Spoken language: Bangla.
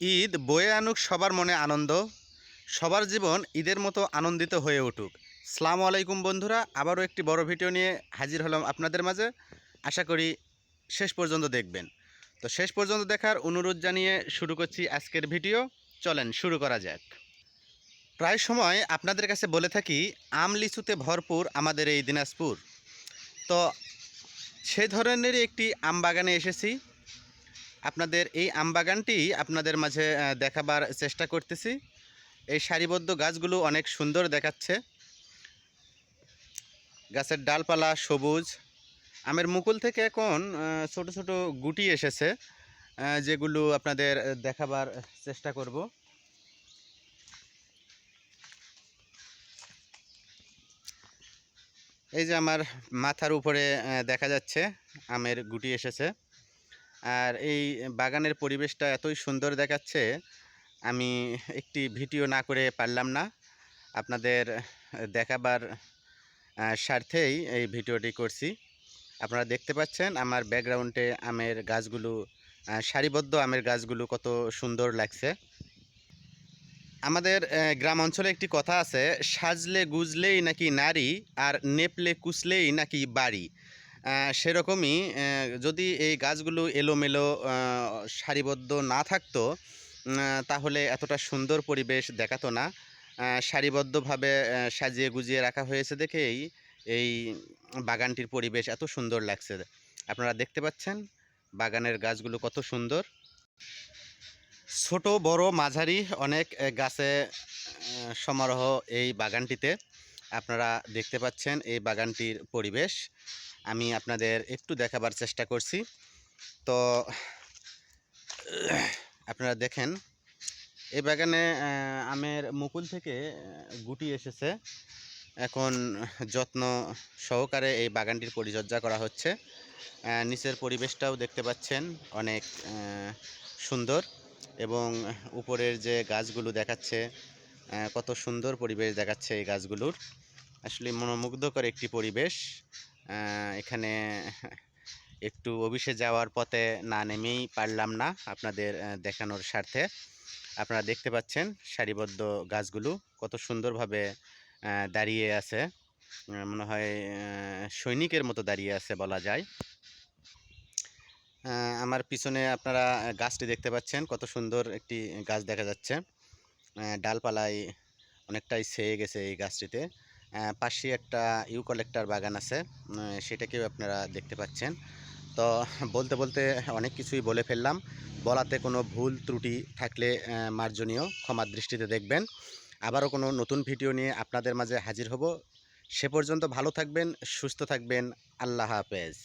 ঈদ বয়ে আনুক সবার মনে আনন্দ, সবার জীবন ঈদের মতো আনন্দিত হয়ে উঠুক। সালামু আলাইকুম বন্ধুরা, আবারও একটি বড় ভিডিও নিয়ে হাজির হলাম আপনাদের মাঝে। আশা করি শেষ পর্যন্ত দেখবেন। তো শেষ পর্যন্ত দেখার অনুরোধ জানিয়ে শুরু করছি আজকের ভিডিও। চলেন শুরু করা যাক। প্রায় সময় আপনাদের কাছে বলে থাকি, আম লিচুতে ভরপুর আমাদের এই দিনাজপুর। তো সেই ধরনেরই একটি আম বাগানে এসেছি। আপনাদের এই আম বাগানটি আপনাদের মাঝে দেখাবার চেষ্টা করতেছি। এই সারিবদ্ধ গাছগুলো অনেক সুন্দর দেখাচ্ছে। গাছের ডালপালা সবুজ। আমের মুকুল থেকে এখন ছোট ছোট গুটি এসেছে যেগুলো আপনাদের দেখাবার চেষ্টা করব। এই যে আমার মাথার উপরে দেখা যাচ্ছে, আমের গুটি এসেছে। আর এই বাগানের পরিবেশটা এতই সুন্দর দেখাচ্ছে, আমি একটি ভিডিও না করে পারলাম না। আপনাদের দেখাবার স্বার্থেই এই ভিডিওটি করছি। আপনারা দেখতে পাচ্ছেন আমার ব্যাকগ্রাউন্ডে আমের গাছগুলো সারিবদ্ধ আমের গাছগুলো কত সুন্দর লাগছে। আমাদের গ্রাম অঞ্চলে একটি কথা আছে, সাজলে গুজলেই নাকি নারী, আর নেপলে কুচলেই নাকি বাড়ি। সেরকমই যদি এই গাছগুলো এলোমেলো সারিবদ্ধ না থাকতো তাহলে এতটা সুন্দর পরিবেশ দেখাতো না। সারিবদ্ধভাবে সাজিয়ে গুজিয়ে রাখা হয়েছে দেখেই এই বাগানটির পরিবেশ এত সুন্দর লাগছে। আপনারা দেখতে পাচ্ছেন বাগানের গাছগুলো কত সুন্দর। ছোট, বড়, মাঝারি অনেক গাছে সমারোহ এই বাগানটিতে। আপনারা দেখতে পাচ্ছেন এই বাগানটির পরিবেশ। আমি আপনাদের একটু দেখাবার চেষ্টা করছি। তো, আপনারা দেখেন, এই বাগানে আমের মুকুল থেকে গুটি এসেছে। এখন যত্ন সহকারে এই বাগানটির পরিচর্যা করা হচ্ছে। নিচের পরিবেশটাও দেখতে পাচ্ছেন অনেক সুন্দর এবং উপরের যে গাছগুলো দেখাচ্ছে কত সুন্দর পরিবেশ দেখাচ্ছে এই গাছগুলোর। আসলে মনোমুগ্ধকর একটি পরিবেশ। এখানে একটু অফিসে যাওয়ার পথে না নেমেই পারলাম না আপনাদের দেখানোর স্বার্থে। আপনারা দেখতে পাচ্ছেন সারিবদ্ধ গাছগুলো, কত সুন্দরভাবে দাঁড়িয়ে আছে। মনে হয় সৈনিকের মতো দাঁড়িয়ে আছে বলা যায়। আমার পিছনে আপনারা গাছটি দেখতে পাচ্ছেন, কত সুন্দর একটি গাছ দেখা যাচ্ছে। ডালপালায় অনেকটাই ছেয়ে গেছে এই গাছটিতে। পাশে একটা ইউকলেক্টার বাগান আছে সেটাকেও আপনারা দেখতে পাচ্ছেন। তো বলতে বলতে অনেক কিছুই বলে ফেললাম। বলাতে কোনো ভুল ত্রুটি থাকলে মার্জনীয় ক্ষমার দৃষ্টিতে দেখবেন। আবারও কোনো নতুন ভিডিও নিয়ে আপনাদের মাঝে হাজির হব। সে পর্যন্ত ভালো থাকবেন, সুস্থ থাকবেন। আল্লাহ হাফেজ।